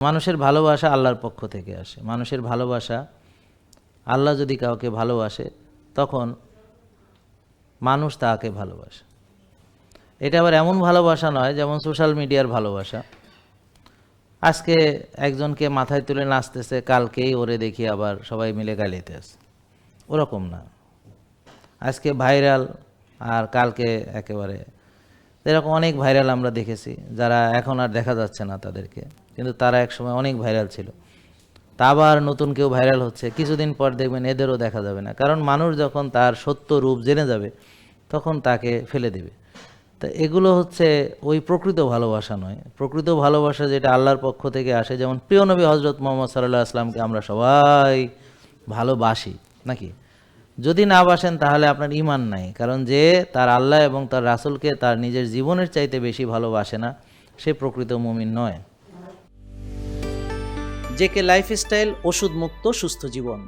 মানুষের ভালোবাসা আল্লাহর পক্ষ থেকে আসে। মানুষের ভালোবাসা আল্লাহ যদি কাউকে ভালোবাসে, তখন মানুষ তাকে ভালোবাসে। এটা আবার এমন ভালোবাসা নয় যেমন সোশ্যাল মিডিয়ার ভালোবাসা। আজকে একজনকে মাথায় তুলে নাচতেছে, কালকেই ওরে দেখি আবার সবাই মিলে গালিতে আছে ওরকম না। আজকে ভাইরাল আর কালকে একেবারে এরকম অনেক ভাইরাল আমরা দেখেছি, যারা এখন আর দেখা যাচ্ছে না তাদেরকে। কিন্তু তারা একসময় অনেক ভাইরাল ছিল। তা আবার নতুন কেউ ভাইরাল হচ্ছে, কিছুদিন পর দেখবেন এদেরও দেখা যাবে না। কারণ মানুষ যখন তার সত্য রূপ জেনে যাবে, তখন তাকে ফেলে দেবে। তা এগুলো হচ্ছে ওই প্রকৃত ভালোবাসা নয়। প্রকৃত ভালোবাসা যেটা আল্লাহর পক্ষ থেকে আসে, যেমন প্রিয় নবী হজরত মোহাম্মদ সাল্লাহ আসলামকে আমরা সবাই ভালোবাসি, নাকি? যদি না বাসেন, তাহলে আপনার ইমান নাই। কারণ যে তার আল্লাহ এবং তার রাসুলকে তার নিজের জীবনের চাইতে বেশি ভালোবাসে না, সে প্রকৃত মুমিন নয়। জেকে লাইফস্টাইল ওষুধ মুক্ত সুস্থ জীবন।